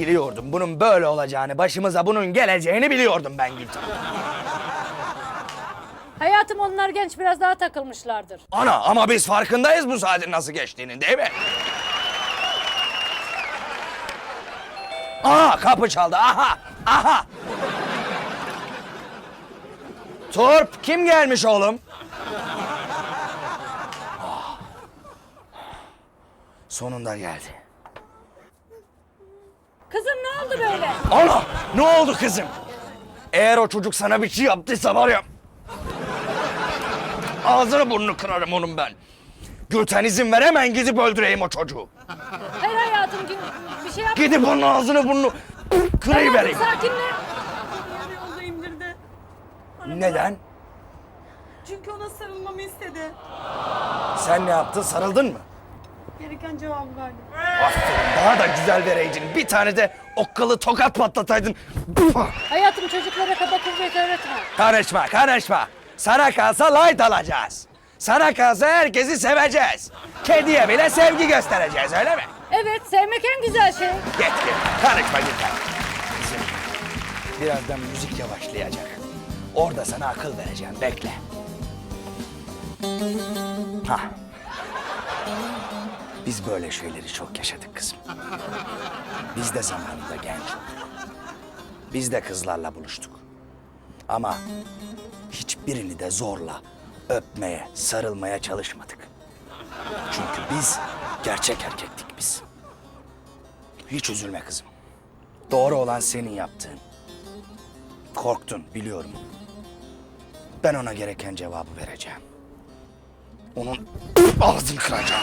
Biliyordum bunun böyle olacağını, başımıza bunun geleceğini biliyordum ben Gülten. Hayatım onlar genç biraz daha takılmışlardır. Ana ama biz farkındayız bu saatin nasıl geçtiğini değil mi? Aha kapı çaldı aha aha. Turp kim gelmiş oğlum? Ah. Sonunda geldi. Kızım ne oldu böyle? Ana ne oldu kızım? Eğer o çocuk sana bir şey yaptıysa var ya... Ağzını burnunu kırarım onun ben. Gülten izin ver hemen gidip öldüreyim o çocuğu. Hayır hayatım bir şey yap. Gidip onun ağzını burnunu kırıvereyim. Hayatım sakinle. Yolda indirdi. Neden? Çünkü ona sarılmamı istedi. Sen ne yaptın sarıldın mı? Gereken cevabı verdim. Aferin daha da güzel vereydin. Bir tane de okkalı tokat patlataydın. Hayatım çocuklara kaba kuvvet öğretme. Karışma karışma. Sana kalsa light alacağız. Sana kalsa herkesi seveceğiz. Kediye bile sevgi göstereceğiz öyle mi? Evet sevmek en güzel şey. Git. Karışma git. Kızım, birazdan müzik yavaşlayacak. Orada sana akıl vereceğim. Bekle. Ha. Biz böyle şeyleri çok yaşadık kızım. Biz de zamanında genç. Biz de kızlarla buluştuk. Ama hiçbirini de zorla öpmeye, sarılmaya çalışmadık. Çünkü biz gerçek erkektik biz. Hiç üzülme kızım. Doğru olan senin yaptığın. Korktun biliyorum. Ben ona gereken cevabı vereceğim. Onun ağzını kıracağım.